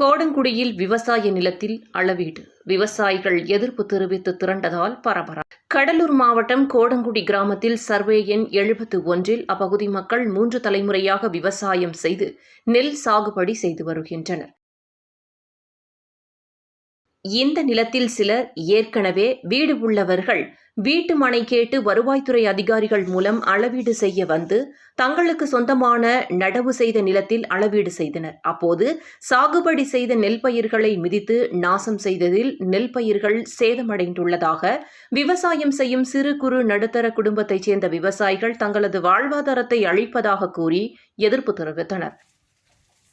கோடங்குடியில் விவசாய நிலத்தில் அளவீடு. விவசாயிகள் எதிர்ப்பு தெரிவித்து திரண்டதால் பரபரப்பு. கடலூர் மாவட்டம் கோடங்குடி கிராமத்தில் சர்வே எண் எழுபத்து ஒன்றில் அப்பகுதி மக்கள் மூன்று தலைமுறையாக விவசாயம் செய்து நெல் சாகுபடி செய்து வருகின்றனர். இந்த நிலத்தில் சிலர் ஏற்கனவே வீடு உள்ளவர்கள் வீட்டு மனை கேட்டு வருவாய்த்துறை அதிகாரிகள் மூலம் அளவீடு செய்ய வந்து தங்களுக்கு சொந்தமான நடவு செய்த நிலத்தில் அளவீடு செய்தனர். அப்போது சாகுபடி செய்த நெல் பயிர்களை மிதித்து நாசம் செய்ததில் நெல் பயிர்கள் சேதமடைந்துள்ளதாக விவசாயம் செய்யும் சிறு குறு நடுத்தர குடும்பத்தைச் சேர்ந்த விவசாயிகள் தங்களது வாழ்வாதாரத்தை அழிப்பதாக கூறி எதிர்ப்பு தெரிவித்தனர்.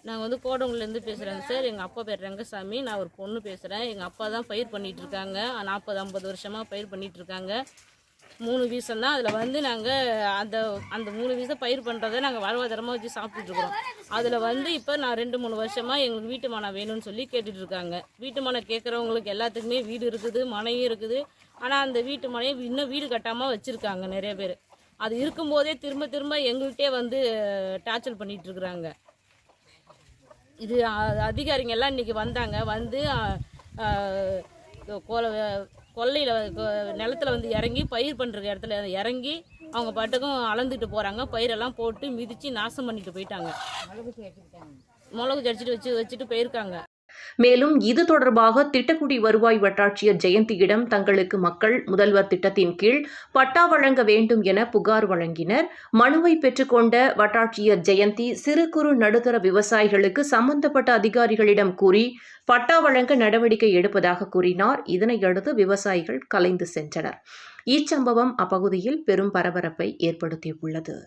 நாங்கள் வந்து கோடங்குலேருந்து பேசுகிறேங்க சார். எங்கள் அப்பா பேர் ரங்கசாமி. நான் ஒரு பொண்ணு பேசுகிறேன் எங்கள் அப்பா தான் பயிர் பண்ணிகிட்ருக்காங்க இருக்காங்க. நாற்பது ஐம்பது வருஷமாக பயிர் பண்ணிகிட்ருக்காங்க மூணு வீசம் தான். அதில் வந்து நாங்கள் அந்த அந்த மூணு வீசம் பயிர் பண்ணுறதை நாங்கள் வாழ்வாதாரமாக வச்சு சாப்பிட்டுட்டு அதில் வந்து இப்போ நான் ரெண்டு மூணு வருஷமாக எங்களுக்கு வீட்டு மனை வேணும்னு சொல்லி கேட்டுட்ருக்காங்க வீட்டு மனை கேட்குறவங்களுக்கு எல்லாத்துக்குமே வீடு இருக்குது மனையும் இருக்குது. ஆனால் அந்த வீட்டு மனையை இன்னும் வீடு கட்டாமல் வச்சுருக்காங்க நிறைய பேர். அது இருக்கும்போதே திரும்ப திரும்ப எங்கள்கிட்டே வந்து டார்ச்சர் பண்ணிகிட்ருக்குறாங்க இது அதிகாரிங்க எல்லாம் இன்னைக்கு வந்தாங்க. வந்து கொல கொல்லையில் நிலத்துல வந்து இறங்கி பயிர் பண்ணுற இடத்துல இறங்கி அவங்க பாட்டுக்கும் அளந்துட்டு போகிறாங்க பயிரெல்லாம் போட்டு மிதித்து நாசம் பண்ணிட்டு போயிட்டாங்க. மிளகு ஜடிச்சிட்டு வச்சு வச்சுட்டு போயிருக்காங்க. மேலும் இது தொடர்பாக திட்டக்குடி வருவாய் வட்டாட்சியர் ஜெயந்தியிடம் தங்களுக்கு மக்கள் முதல்வர் திட்டத்தின் கீழ் பட்டா வழங்க வேண்டும் என புகார் வழங்கினர். மனுவை பெற்றுக்கொண்ட வட்டாட்சியர் ஜெயந்தி சிறு குறு நடுத்தர விவசாயிகளுக்கு சம்பந்தப்பட்ட அதிகாரிகளிடம் கூறி பட்டா வழங்க நடவடிக்கை எடுப்பதாக கூறினார். இதனையடுத்து விவசாயிகள் கலைந்து சென்றனர். இச்சம்பவம் அப்பகுதியில் பெரும் பரபரப்பை ஏற்படுத்தியுள்ளது.